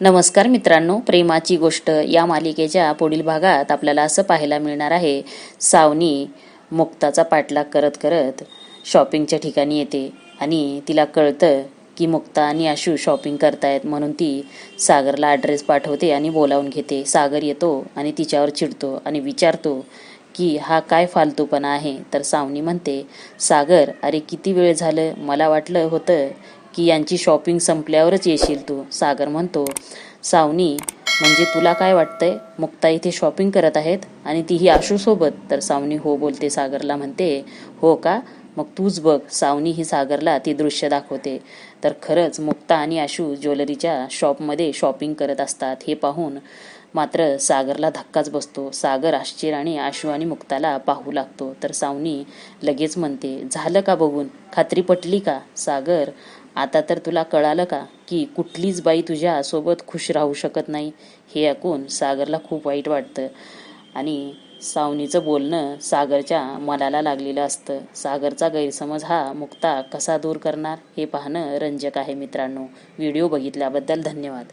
नमस्कार मित्रांनो प्रेमाची गोष्ट या मालिकेच्या पुढील भागात आपल्याला असं पाहायला मिळणार आहे सावनी मुक्ताचा पाठलाग करत करत शॉपिंगच्या ठिकाणी येते आणि तिला कळतं की मुक्ता आणि आशू शॉपिंग करतायत म्हणून ती सागरला ॲड्रेस पाठवते आणि बोलावून घेते. सागर येतो आणि तिच्यावर चिडतो आणि विचारतो की हा काय फालतूपणा आहे? तर सावनी म्हणते सागर अरे किती वेळ झालं? मला वाटलं होतं की यांची शॉपिंग संपल्यावरच येशील तू सागर म्हणतो. सावनी म्हणजे तुला काय वाटतंय? मुक्ता इथे शॉपिंग करत आहेत आणि तीही आशूसोबत तर सावनी हो बोलते सागरला म्हणते. हो का? मग तूच बघ सावनी ही सागरला ती दृश्य दाखवते. तर खरंच मुक्ता आणि आशू ज्वेलरीच्या शॉपमध्ये शॉपिंग करत असतात हे पाहून मात्र सागरला धक्काच बसतो. सागर आश्चर्याने आशू आणि मुक्ताला पाहू लागतो. तर सावनी लगेच म्हणते झालं का बघून? खात्री पटली का? सागर आता तर तुला कळालं का की कुठलीच बाई तुझ्यासोबत खुश राहू शकत नाही? हे ऐकून सागरला खूप वाईट वाटतं. आणि सावनीचं बोलणं सागरच्या मनाला लागलेलं असतं. सागरचा गैरसमज हा मुक्ता कसा दूर करणार हे पाहणं रंजक आहे मित्रांनो. व्हिडिओ बघितल्याबद्दल धन्यवाद.